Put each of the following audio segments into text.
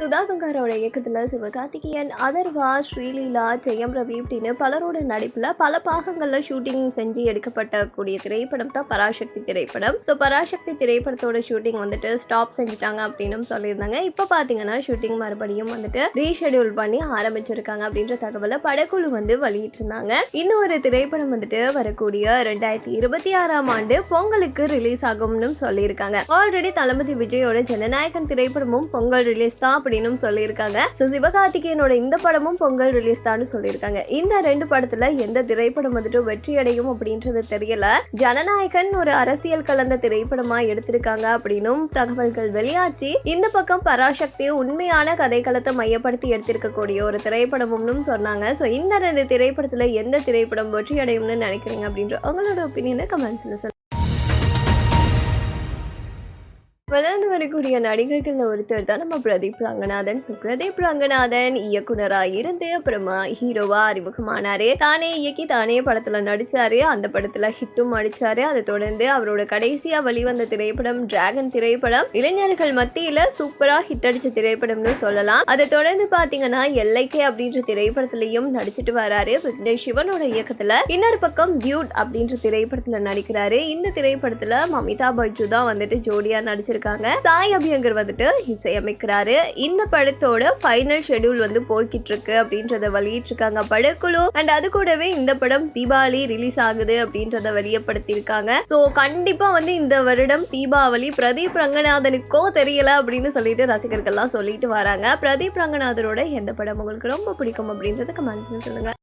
சுதாகங்காரோட இயக்கத்தில் சிவகார்த்திகேயன் அதர்வா ஸ்ரீலீலா ஜெயம் ரவி அப்படின்னு பலரோட நடிப்பில் பல பாகங்களில் ஷூட்டிங் செஞ்சு எடுக்கப்பட்டக்கூடிய திரைப்படம் தான் பராசக்தி திரைப்படம். ஸோ பராசக்தி திரைப்படத்தோட ஷூட்டிங் வந்துட்டு ஸ்டாப் செஞ்சுட்டாங்க அப்படின்னு சொல்லியிருந்தாங்க. இப்போ பார்த்தீங்கன்னா ஷூட்டிங் மறுபடியும் வந்துட்டு ரீஷெடியூல் பண்ணி ஆரம்பிச்சிருக்காங்க அப்படின்ற தகவலை படக்குழு வந்து வெளியிட்டிருந்தாங்க. இன்னும் ஒரு திரைப்படம் வந்துட்டு வரக்கூடிய ரெண்டாயிரத்தி இருபத்தி ஆறாம் ஆண்டு பொங்கலுக்கு ரிலீஸ் ஆகும்னு சொல்லியிருக்காங்க. ஆல்ரெடி தளபதி விஜயோட ஜனநாயகன் திரைப்படமும் பொங்கல் ரிலீஸ் தான் அப்படின்னு சொல்லியிருக்காங்க. ஸோ சிவகார்த்திகேயனோட இந்த படமும் பொங்கல் ரிலீஸ் தான் சொல்லியிருக்காங்க. இந்த ரெண்டு படத்துல எந்த திரைப்படம் வந்துட்டு வெற்றி அடையும் அப்படின்றது தெரியல. ஜனநாயகன் ஒரு அரசியல் கலந்த திரைப்படமா எடுத்திருக்காங்க அப்படின்னும் தகவல்கள் வெளியாச்சு இந்த பக்கம் பராசக்தி உண்மையான கதைக்களத்தை மையப்படுத்தி எடுத்திருக்கக்கூடிய ஒரு திரைப்படமும்னு சொன்னாங்க. ஸோ இந்த ரெண்டு திரைப்படத்துல எந்த திரைப்படம் வெற்றி அடையும்னு நினைக்கிறீங்க அப்படின்ற உங்களோட ஒப்பீனியனை கமெண்ட்ஸ்ல வளர்ந்து வரக்கூடிய நடிகர்கள் ஒருத்தர் தான் நம்ம பிரதீப் ரங்கநாதன். ஸோ பிரதீப் ரங்கநாதன் இயக்குனராக இருந்து அப்புறமா ஹீரோவா அறிமுகமானாரு. தானே இயக்கி தானே படத்தில் நடித்தார் அந்த படத்தில் ஹிட்டும் அடிச்சாரு. அதை தொடர்ந்து அவரோட கடைசியாக வெளிவந்த திரைப்படம் டிராகன் திரைப்படம் இளைஞர்கள் மத்தியில் சூப்பராக ஹிட் அடித்த திரைப்படம்னு சொல்லலாம். அதை தொடர்ந்து பார்த்தீங்கன்னா எல்லைக்கே அப்படின்ற திரைப்படத்திலையும் நடிச்சிட்டு வராரு விக்னேஷ் சிவனோட இயக்கத்தில். இன்னொரு பக்கம் டியூட் அப்படின்ற திரைப்படத்தில் நடிக்கிறாரு. இந்த திரைப்படத்தில் மமிதா பைஜு தான் வந்துட்டு ஜோடியாக நடிச்சிருக்காங்க சாய் அபியங்கர் வந்துட்டு இசையமைக்கிறாரு. இந்த படத்தோட ஃபைனல் ஷெட்யூல் வந்து போய்கிட்டு இருக்கு அப்படின்றத வெளியிட்டிருக்காங்க. படக்குழு அண்ட் அது கூடவே இந்த படம் தீபாவளி ரிலீஸ் ஆகுது அப்படின்றத வெளியப்படுத்தியிருக்காங்க. ஸோ கண்டிப்பா வந்து இந்த வருடம் தீபாவளி பிரதீப் ரங்கநாதனுக்கோ தெரியல அப்படின்னு சொல்லிட்டு ரசிகர்கள்லாம் சொல்லிட்டு வராங்க. பிரதீப் ரங்கநாதனோட எந்த படம் உங்களுக்கு ரொம்ப பிடிக்கும் அப்படின்றத கமெண்ட்ஸ்ல சொல்லுங்க.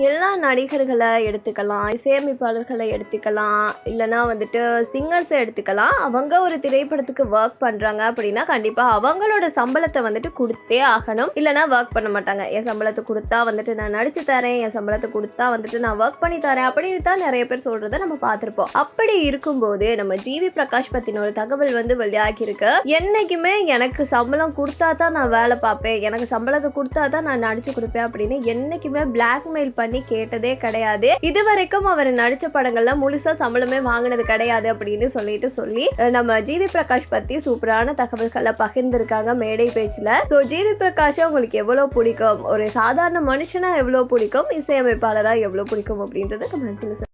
எல்லா நடிகர்களை எடுத்துக்கலாம் இசையமைப்பாளர்களை எடுத்துக்கலாம் இல்லைனா வந்துட்டு சிங்கர்ஸை எடுத்துக்கலாம். அவங்க ஒரு திரைப்படத்துக்கு ஒர்க் பண்ணுறாங்க அப்படின்னா கண்டிப்பாக அவங்களோட சம்பளத்தை வந்துட்டு கொடுத்தே ஆகணும். இல்லைனா ஒர்க் பண்ண மாட்டாங்க. என் சம்பளத்தை கொடுத்தா வந்துட்டு நான் நடிச்சு தரேன் என் சம்பளத்தை கொடுத்தா வந்துட்டு நான் ஒர்க் பண்ணி தரேன் அப்படின்னு தான் நிறைய பேர் சொல்கிறத நம்ம பார்த்துருப்போம். அப்படி இருக்கும்போது நம்ம ஜிவி பிரகாஷ் பற்றின ஒரு தகவல் வந்து வெளியாகியிருக்கு. என்னைக்குமே எனக்கு சம்பளம் கொடுத்தா தான் நான் வேலை பார்ப்பேன். எனக்கு சம்பளத்தை கொடுத்தா தான் நான் நடிச்சு கொடுப்பேன் அப்படின்னு என்னைக்குமே பிளாக்மெயில் பண்ணி கேட்டதே கிடையாது. இது வரைக்கும் அவர் நடிச்ச படங்கள்ல முழுசா சம்பளமே வாங்கினது கிடையாது அப்படின்னு சொல்லிட்டு சொல்லி நம்ம ஜிவி பிரகாஷ் பத்தி சூப்பரான தகவல்களை பகிர்ந்திருக்காங்க மேடை பேச்சுல. சோ ஜிவி பிரகாஷ் உங்களுக்கு எவ்வளவு பிடிக்கும்? ஒரு சாதாரண மனுஷனா எவ்வளவு பிடிக்கும்? இசையமைப்பாளரா எவ்வளவு பிடிக்கும் அப்படின்றத கமெண்ட்ஸ்ல